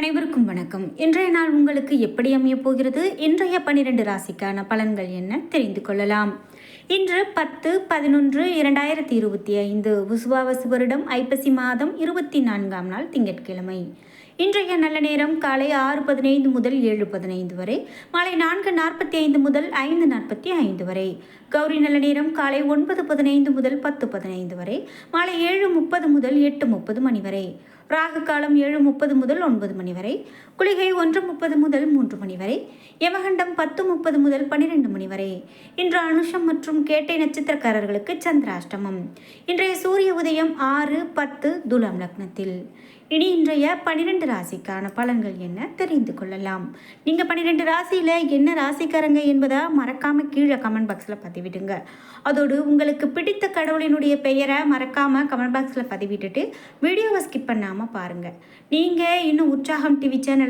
அனைவருக்கும் வணக்கம். இன்றைய நாள் உங்களுக்கு எப்படி அமையப் போகிறது? இன்றைய பனிரெண்டு ராசிக்கான பலன்கள் என்ன? தெரிந்து கொள்ளலாம். இன்று பத்து பதினொன்று இரண்டாயிரத்தி இருபத்தி ஐந்து விசுவாவசு வருடம் ஐப்பசி மாதம் இருபத்தி நான்காம் நாள் திங்கட்கிழமை. இன்றைய நல்ல நேரம் காலை ஆறு பதினைந்து முதல் ஏழு பதினைந்து வரை மாலை நான்கு நாற்பத்தி ஐந்து முதல் ஐந்து நாற்பத்தி ஐந்து வரை. கௌரி நல்ல நேரம் காலை ஒன்பது பதினைந்து முதல் பத்து பதினைந்து வரை மாலை ஏழு முப்பது முதல் எட்டு முப்பது மணி வரை. ராகு காலம் ஏழு முப்பது முதல் ஒன்பது மணி வரை. குளிகை ஒன்று முப்பது முதல் மூன்று மணி வரை யமகண்டம் பத்து முப்பது முதல் பன்னிரெண்டு மணி வரை. இன்று அனுஷம் மற்றும் கேட்டை நட்சத்திரக்காரர்களுக்கு சந்திராஷ்டமம். இன்றைய சூரிய உதயம் ஆறு பத்து துலாம் லக்னத்தில். இனி இன்றைய பன்னிரெண்டு ராசிக்கான பலன்கள் என்ன தெரிந்து கொள்ளலாம். நீங்கள் பன்னிரெண்டு ராசியில் என்ன ராசிக்காரங்க என்பதை மறக்காமல் கீழே கமெண்ட் பாக்ஸில் பதிவிடுங்க. அதோடு உங்களுக்கு பிடித்த கடவுளினுடைய பெயரை மறக்காமல் கமெண்ட் பாக்ஸில் பதிவிட்டுட்டு வீடியோவை ஸ்கிப் பண்ணாமல் பாருங்கள் நீங்கள் இன்னும் உற்சாகம் டிவி சேனல்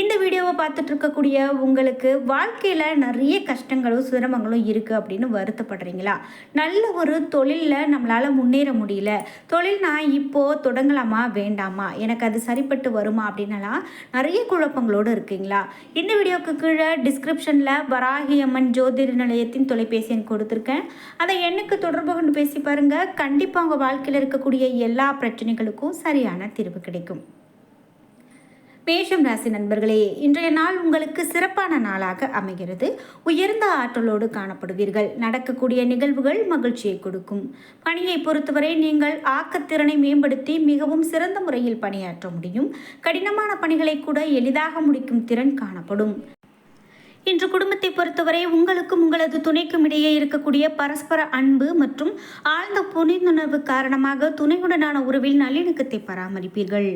இந்த வீடியோவை பார்த்துட்டு இருக்கக்கூடிய உங்களுக்கு வாழ்க்கையில் நிறைய கஷ்டங்களும் சிரமங்களும் இருக்குது அப்படின்னு வருத்தப்படுறீங்களா? நல்ல ஒரு தொழிலில் நம்மளால் முன்னேற முடியல. தொழில் நான் இப்போது தொடங்கலாமா வேண்டாமா? எனக்கு அது சரிப்பட்டு வருமா அப்படின்னலாம் நிறைய குழப்பங்களோடு இருக்கீங்களா? இந்த வீடியோவுக்கு கீழே டிஸ்கிரிப்ஷனில் வராகி அம்மன் ஜோதிட நிலையத்தின் தொலைபேசி எண் கொடுத்துருக்கேன். அதை எண்ணுக்கு தொடர்பு கொண்டு பேசி பாருங்கள் கண்டிப்பாக உங்கள் வாழ்க்கையில் இருக்கக்கூடிய எல்லா பிரச்சனைகளுக்கும் சரியான தீர்வு கிடைக்கும். மேஷம் ராசி நண்பர்களே இன்றைய நாள் உங்களுக்கு சிறப்பான நாளாக அமைகிறது. உயர்ந்த ஆற்றலோடு காணப்படுவீர்கள். நடக்கக்கூடிய நிகழ்வுகள் மகிழ்ச்சியை கொடுக்கும். பணியை பொறுத்தவரை நீங்கள் ஆக்கத்திறனை மேம்படுத்தி மிகவும் சிறந்த முறையில் பணியாற்ற முடியும். கடினமான பணிகளை கூட எளிதாக முடிக்கும் திறன் காணப்படும். இன்று குடும்பத்தை பொறுத்தவரை உங்களுக்கும் உங்களது துணைக்கும் இடையே இருக்கக்கூடிய பரஸ்பர அன்பு மற்றும் ஆழ்ந்த புனிதுணர்வு காரணமாக துணையுடனான உறவில் நல்லிணக்கத்தை பராமரிப்பீர்கள்.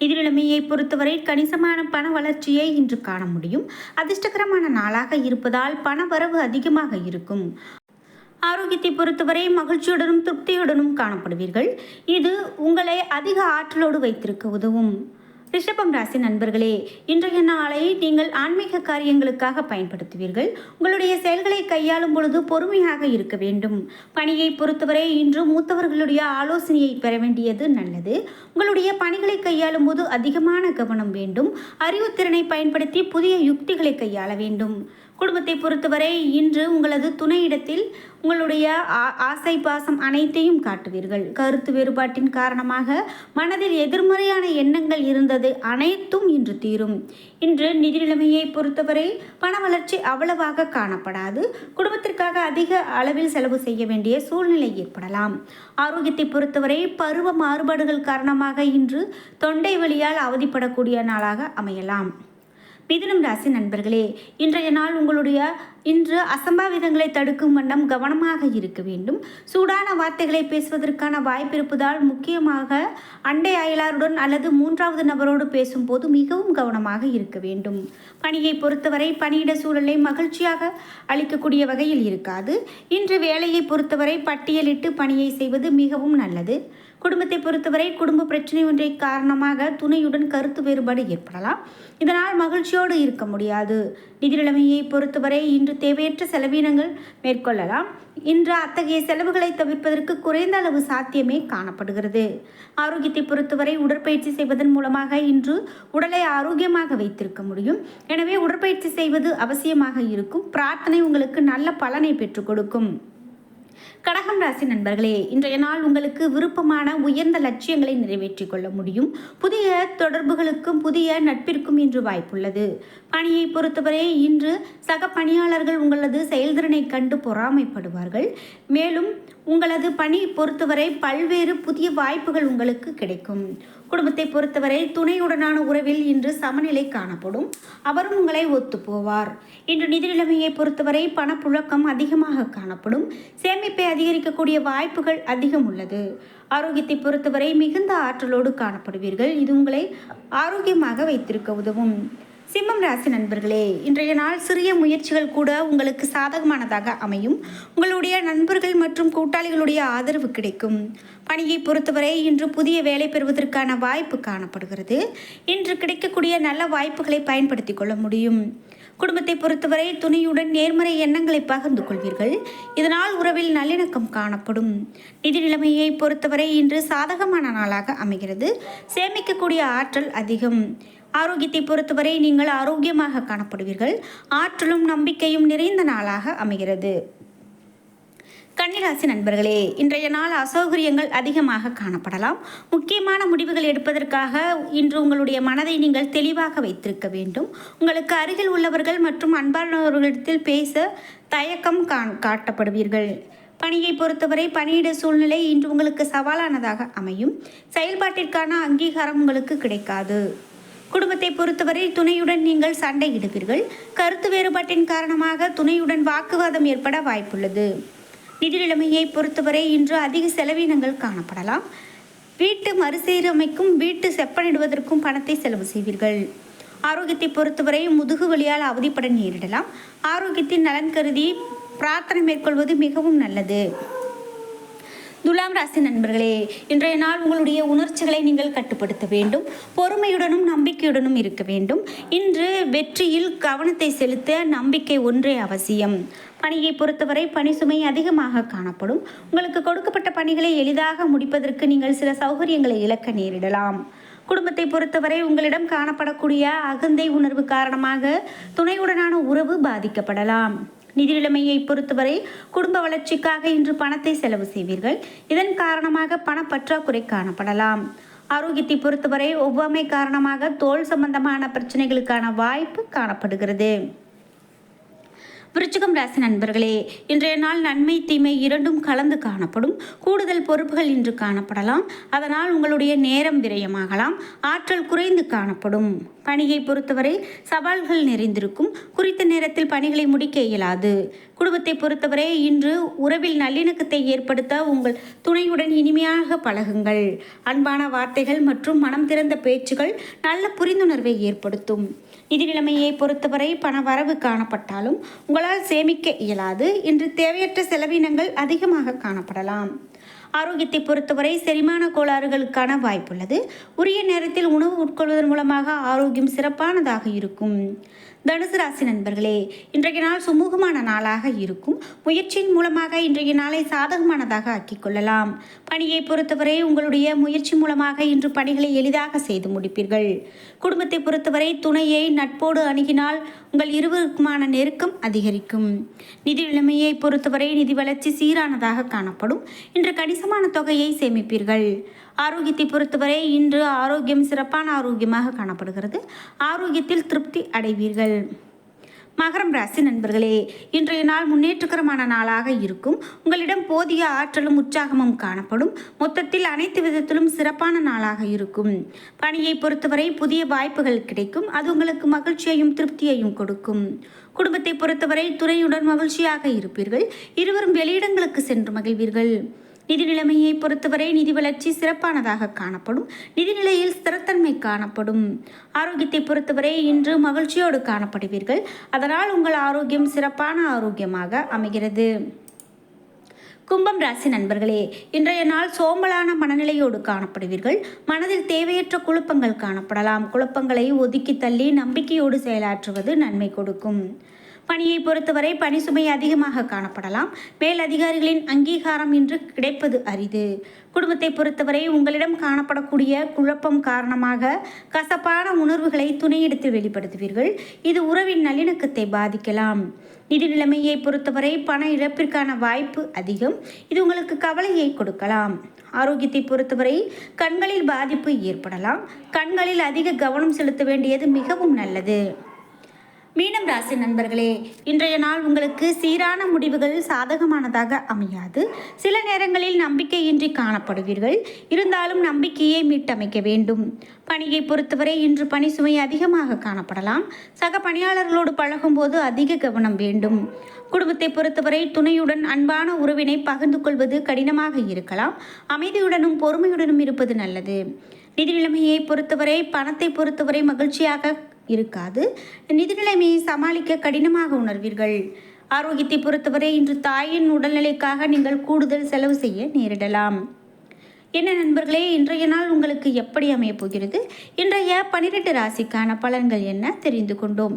நிதிநிலைமையை பொறுத்தவரை கணிசமான பண வளர்ச்சியை இன்று காண முடியும். அதிர்ஷ்டகரமான நாளாக இருப்பதால் பண வரவு அதிகமாக இருக்கும். ஆரோக்கியத்தை பொறுத்தவரை மகிழ்ச்சியுடனும் திருப்தியுடனும் காணப்படுவீர்கள். இது உங்களை அதிக ஆற்றலோடு வைத்திருக்க உதவும். ரிஷபம் ராசி நண்பர்களே இன்றைய நாளை நீங்கள் ஆன்மீக காரியங்களுக்காக பயன்படுத்துவீர்கள். உங்களுடைய செயல்களை கையாளும் பொழுது பொறுமையாக இருக்க வேண்டும். பணியை பொறுத்தவரை இன்று மூத்தவர்களுடைய ஆலோசனையை பெற வேண்டியது நல்லது. உங்களுடைய பணிகளை கையாளும் போது அதிகமான கவனம் வேண்டும். அறிவுத்திறனை பயன்படுத்தி புதிய யுக்திகளை கையாள வேண்டும். குடும்பத்தை பொறுத்தவரை இன்று உங்களது துணையிடத்தில் உங்களுடைய ஆசை பாசம் அனைத்தையும் காட்டுவீர்கள். கருத்து வேறுபாட்டின் காரணமாக மனதில் எதிர்மறையான எண்ணங்கள் இருந்தது அனைத்தும் இன்று தீரும். இன்று நிதி நிலைமையை பொறுத்தவரை பண வளர்ச்சி அவ்வளவாக காணப்படாது. குடும்பத்திற்காக அதிக அளவில் செலவு செய்ய வேண்டிய சூழ்நிலை ஏற்படலாம். ஆரோக்கியத்தை பொறுத்தவரை பருவ மாறுபாடுகள் காரணமாக இன்று தொண்டை வழியால் அவதிப்படக்கூடிய நாளாக அமையலாம். மிதுனம் ராசி நண்பர்களே இன்றைய நாள் உங்களுடைய இன்று அசம்பாவிதங்களை தடுக்கும் வண்ணம் கவனமாக இருக்க வேண்டும். சூடான வார்த்தைகளை பேசுவதற்கான வாய்ப்பு இருப்பதால் முக்கியமாக அண்டை அயலாருடன் அல்லது மூன்றாவது நபரோடு பேசும்போது மிகவும் கவனமாக இருக்க வேண்டும். பணியை பொறுத்தவரை பணியிட சூழலை மகிழ்ச்சியாக அளிக்கக்கூடிய வகையில் இருக்காது. இன்று வேலையை பொறுத்தவரை பட்டியலிட்டு பணியை செய்வது மிகவும் நல்லது. குடும்பத்தை பொறுத்தவரை குடும்ப பிரச்சனை ஒன்றை காரணமாக துணையுடன் கருத்து வேறுபாடு ஏற்படலாம். இதனால் மகிழ்ச்சியோடு இருக்க முடியாது. நிதி நிலைமையை பொறுத்தவரை இன்று தேவையற்ற செலவினங்கள் மேற்கொள்ளலாம். இன்று அத்தகைய செலவுகளை தவிர்ப்பதற்கு குறைந்த அளவு சாத்தியமே காணப்படுகிறது. ஆரோக்கியத்தை பொறுத்தவரை உடற்பயிற்சி செய்வதன் மூலமாக இன்று உடலை ஆரோக்கியமாக வைத்திருக்க முடியும். எனவே உடற்பயிற்சி செய்வது அவசியமாக இருக்கும். பிரார்த்தனை உங்களுக்கு நல்ல பலனை பெற்றுக் கொடுக்கும். கடகம் ராசி நண்பர்களே இன்றைய நாள் உங்களுக்கு விருப்பமான உயர்ந்த லட்சியங்களை நிறைவேற்றிக் கொள்ள முடியும். புதிய தொடர்புகளுக்கும் புதிய நட்பிற்கும் இன்று வாய்ப்புள்ளது. பணியை பொறுத்தவரை இன்று சக பணியாளர்கள் உங்களது செயல்திறனை கண்டு பொறாமைப்படுவார்கள். மேலும் உங்களது பணி பொறுத்தவரை பல்வேறு புதிய வாய்ப்புகள் உங்களுக்கு கிடைக்கும். குடும்பத்தை பொறுத்தவரை துணையுடனான உறவில் இன்று சமநிலை காணப்படும். அவரும் உங்களை ஒத்துப்போவார். இன்று நிதி நிலைமையை பொறுத்தவரை பணப்புழக்கம் அதிகமாக காணப்படும். சேமிப்பை அதிகரிக்கக்கூடிய வாய்ப்புகள் அதிகம் உள்ளது. ஆரோக்கியத்தை பொறுத்தவரை மிகுந்த ஆற்றலோடு காணப்படுவீர்கள். இது உங்களை ஆரோக்கியமாக வைத்திருக்க உதவும். சிம்மம் ராசி நண்பர்களே இன்றைய நாள் சிறிய முயற்சிகள் கூட உங்களுக்கு சாதகமானதாக அமையும். உங்களுடைய நண்பர்கள் மற்றும் கூட்டாளிகளுடைய ஆதரவு கிடைக்கும். பணியை பொறுத்தவரை இன்று புதிய வேலை பெறுவதற்கான வாய்ப்பு காணப்படுகிறது. இன்று கிடைக்கக்கூடிய நல்ல வாய்ப்புகளை பயன்படுத்தி கொள்ள முடியும். குடும்பத்தை பொறுத்தவரை துணியுடன் நேர்மறை எண்ணங்களை பகிர்ந்து கொள்வீர்கள். இதனால் உறவில் நல்லிணக்கம் காணப்படும். நிதி நிலைமையை பொறுத்தவரை இன்று சாதகமான நாளாக அமைகிறது. சேமிக்கக்கூடிய ஆற்றல் அதிகம். ஆரோக்கியத்தை பொறுத்தவரை நீங்கள் ஆரோக்கியமாக காணப்படுவீர்கள். ஆற்றலும் நம்பிக்கையும் நிறைந்த நாளாக அமைகிறது. கன்னிராசி நண்பர்களே இன்றைய நாள் அசௌகரியங்கள் அதிகமாக காணப்படலாம். முக்கியமான முடிவுகள் எடுப்பதற்காக இன்று உங்களுடைய மனதை நீங்கள் தெளிவாக வைத்திருக்க வேண்டும். உங்களுக்கு அருகில் உள்ளவர்கள் மற்றும் அன்பானவர்களிடத்தில் பேச தயக்கம் காட்டப்படுவீர்கள். பணியை பொறுத்தவரை பணியிட சூழ்நிலை இன்று உங்களுக்கு சவாலானதாக அமையும். செயல்பாட்டிற்கான அங்கீகாரம் உங்களுக்கு கிடைக்காது. குடும்பத்தை பொறுத்தவரை துணையுடன் நீங்கள் சண்டையிடுவீர்கள். கருத்து வேறுபாட்டின் காரணமாக துணையுடன் வாக்குவாதம் ஏற்பட வாய்ப்புள்ளது. நிதி நிலைமையை பொறுத்தவரை இன்று அதிக செலவினங்கள் காணப்படலாம். வீட்டு மறுசீரமைக்கும் வீட்டு செப்பனிடுவதற்கும் பணத்தை செலவு செய்வீர்கள். ஆரோக்கியத்தை பொறுத்தவரை முதுகு வலியால் அவதிப்பட நேரிடலாம். ஆரோக்கியத்தின் நலன் கருதி பிரார்த்தனை மேற்கொள்வது மிகவும் நல்லது. துலாம் ராசி நண்பர்களே இன்றைய நாள் உங்களுடைய உணர்ச்சிகளை நீங்கள் கட்டுப்படுத்த வேண்டும். பொறுமையுடனும் நம்பிக்கையுடனும் இருக்க வேண்டும். இன்று வெற்றியில் கவனத்தை செலுத்த நம்பிக்கை ஒன்றே அவசியம். பணியை பொறுத்தவரை பணி சுமை அதிகமாக காணப்படும். உங்களுக்கு கொடுக்கப்பட்ட பணிகளை எளிதாக முடிப்பதற்கு நீங்கள் சில சௌகரியங்களை இழக்க நேரிடலாம். குடும்பத்தை பொறுத்தவரை உங்களிடம் காணப்படக்கூடிய அகந்தை உணர்வு காரணமாக துணையுடனான உறவு பாதிக்கப்படலாம். நிதி நிலைமையை பொறுத்தவரை குடும்ப வளர்ச்சிக்காக இன்று பணத்தை செலவு செய்வீர்கள். இதன் காரணமாக பணப்பற்றாக்குறை காணப்படலாம். ஆரோக்கியத்தை பொறுத்தவரை ஒவ்வாமை காரணமாக தோல் சம்பந்தமான பிரச்சனைகளுக்கான வாய்ப்பு காணப்படுகிறது. விருச்சிகம் ராசி நண்பர்களே இன்றைய நாள் நன்மை தீமை இரண்டும் கலந்து காணப்படும். கூடுதல் பொறுப்புகள் இன்று காணப்படலாம். அதனால் உங்களுடைய நேரம் விரயமாகலாம். ஆற்றல் குறைந்து காணப்படும். பணியை பொறுத்தவரை சவால்கள் நிறைந்திருக்கும். குறித்த நேரத்தில் பணிகளை முடிக்க இயலாது. குடும்பத்தை பொறுத்தவரை இன்று உறவில் நல்லிணக்கத்தை ஏற்படுத்த உங்கள் துணையுடன் இனிமையாக பழகுங்கள். அன்பான வார்த்தைகள் மற்றும் மனம் திறந்த பேச்சுகள் நல்ல புரிந்துணர்வை ஏற்படுத்தும். நிதி நிலைமையை பொறுத்தவரை பண வரவு காணப்பட்டாலும் உங்களால் சேமிக்க இயலாது. இன்று தேவையற்ற செலவினங்கள் அதிகமாக காணப்படலாம். ஆரோக்கியத்தை பொறுத்தவரை செரிமான கோளாறுகளுக்கான வாய்ப்புள்ளது. உரிய நேரத்தில் உணவு உட்கொள்வதன் மூலமாக ஆரோக்கியம் சிறப்பானதாக இருக்கும். தனுசு ராசி நண்பர்களே இன்றைய நாள் சுமூகமான நாளாக இருக்கும். முயற்சியின் மூலமாக இன்றைய நாளை சாதகமானதாக ஆக்கிக் கொள்ளலாம். பணியை பொறுத்தவரை உங்களுடைய முயற்சி மூலமாக இன்று பணிகளை எளிதாக செய்து முடிப்பீர்கள். குடும்பத்தை பொறுத்தவரை துணையை நட்போடு அணுகினால் உங்கள் இருவருக்குமான நெருக்கம் அதிகரிக்கும். நிதி நிலைமையை பொறுத்தவரை நிதி வளர்ச்சி சீரானதாக காணப்படும். இன்று கணிசமான தொகையை சேமிப்பீர்கள். ஆரோக்கியத்தை பொறுத்தவரை இன்று ஆரோக்கியம் சிறப்பான ஆரோக்கியமாக காணப்படுகிறது. ஆரோக்கியத்தில் திருப்தி அடைவீர்கள். மகரம் ராசி நண்பர்களே இன்றைய நாள் முன்னேற்றகரமான நாளாக இருக்கும். உங்களிடம் போதிய ஆற்றலும் உற்சாகமும் காணப்படும். மொத்தத்தில் அனைத்து விதத்திலும் சிறப்பான நாளாக இருக்கும். பணியை பொறுத்தவரை புதிய வாய்ப்புகள் கிடைக்கும். அது உங்களுக்கு மகிழ்ச்சியையும் திருப்தியையும் கொடுக்கும். குடும்பத்தை பொறுத்தவரை துறையுடன் மகிழ்ச்சியாக இருப்பீர்கள். இருவரும் வெளியிடங்களுக்கு சென்று மகிழ்வீர்கள். நிதி நிலைமையை பொறுத்தவரை நிதி வளர்ச்சி சிறப்பானதாக காணப்படும். நிதிநிலையில் ஸ்திரத்தன்மை காணப்படும். ஆரோக்கியத்தை பொறுத்தவரை இன்று மகிழ்ச்சியோடு காணப்படுவீர்கள். அதனால் உங்கள் ஆரோக்கியம் சிறப்பான ஆரோக்கியமாக அமைகிறது. கும்பம் ராசி நண்பர்களே இன்றைய நாள் சோம்பலான மனநிலையோடு காணப்படுவீர்கள். மனதில் தேவையற்ற குழப்பங்கள் காணப்படலாம். குழப்பங்களை ஒதுக்கி தள்ளி நம்பிக்கையோடு செயலாற்றுவது நன்மை கொடுக்கும். பணியை பொறுத்தவரை பணி சுமை அதிகமாக காணப்படலாம். மேல் அதிகாரிகளின் அங்கீகாரம் இன்று கிடைப்பது அரிது. குடும்பத்தை பொறுத்தவரை உங்களிடம் காணப்படக்கூடிய குழப்பம் காரணமாக கசப்பான உணர்வுகளை துணையிடத்தில் வெளிப்படுத்துவீர்கள். இது உறவின் நல்லிணக்கத்தை பாதிக்கலாம். நிதி நிலைமையை பொறுத்தவரை பண இழப்பிற்கான வாய்ப்பு அதிகம். இது உங்களுக்கு கவலையை கொடுக்கலாம். ஆரோக்கியத்தை பொறுத்தவரை கண்களில் பாதிப்பு ஏற்படலாம். கண்களில் அதிக கவனம் செலுத்த வேண்டியது மிகவும் நல்லது. மீனம் ராசி நண்பர்களே இன்றைய நாள் உங்களுக்கு சீரான முடிவுகள் சாதகமானதாக அமையாது. சில நேரங்களில் நம்பிக்கையின்றி காணப்படுவீர்கள். இருந்தாலும் நம்பிக்கையை மீட்டமைக்க வேண்டும். பணியை பொறுத்தவரை இன்று பணி சுமை அதிகமாக காணப்படலாம். சக பணியாளர்களோடு பழகும்போது அதிக கவனம் வேண்டும். குடும்பத்தை பொறுத்தவரை துணையுடன் அன்பான உறவினை பகிர்ந்து கொள்வது கடினமாக இருக்கலாம். அமைதியுடனும் பொறுமையுடனும் இருப்பது நல்லது. நிதி நிலைமையை பொறுத்தவரை பணத்தை பொறுத்தவரை மகிழ்ச்சியாக இருக்காது. நிதிநிலைமையை சமாளிக்க கடினமாக உணர்வீர்கள். ஆரோக்கியத்தை பொறுத்தவரை இன்று தாயின் உடல்நிலைக்காக நீங்கள் கூடுதல் செலவு செய்ய நேரிடலாம். என்ன நண்பர்களே இன்றைய நாள் உங்களுக்கு எப்படி அமையப் போகிறது? இன்றைய பனிரெண்டு ராசிக்கான பலன்கள் என்ன தெரிந்து கொண்டோம்.